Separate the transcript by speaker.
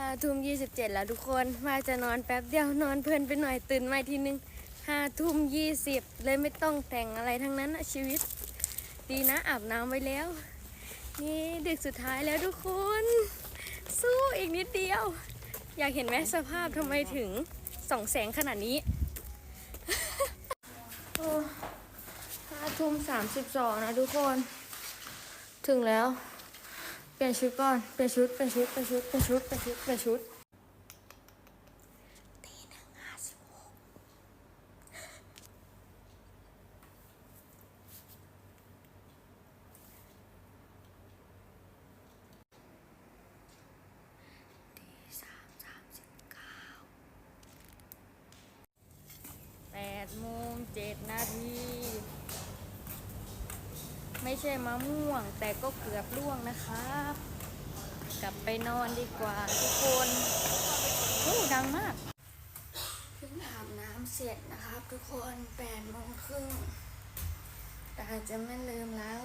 Speaker 1: ห้าทุ่มยี่สิบเจ็ดแล้วทุกคนว่าจะนอนแป๊บเดียวนอนเพลินไปหน่อยตื่นมาทีนึงห้าทุ่มยี่สิบเลยไม่ต้องแต่งอะไรทั้งนั้นนะชีวิต ดีนะอาบน้ำไว้แล้ว นี่ดึกสุดท้ายแล้วทุกคน สู้อีกนิดเดียว อยากเห็นไหมสภาพทำไมถึงส่องแสงขนาดนี้ห้าทุ่มสามสิบสองนะทุกคน ถึงแล้ว ปลี่ยนชุดก่อน เปลี่ยนชุด เปลี่ยนชุด เปลี่ยนชุด เปลี่ยนชุด เปลี่ยนชุด เปลี่ยนชุดตีหนึ่งห้าสิบหกตีสามสามสิบเก้าแปดโมงเจ็ดนาที ไม่ใช่มะม่วง แต่ก็เกือบล่วงนะครับ กลับไปนอนดีกว่าทุกคนโอ้ดังมากเพิ่งอาบน้ำเสร็จนะครับ ทุกคนแปดโมงครึ่งแต่จะไม่ลืมแล้ว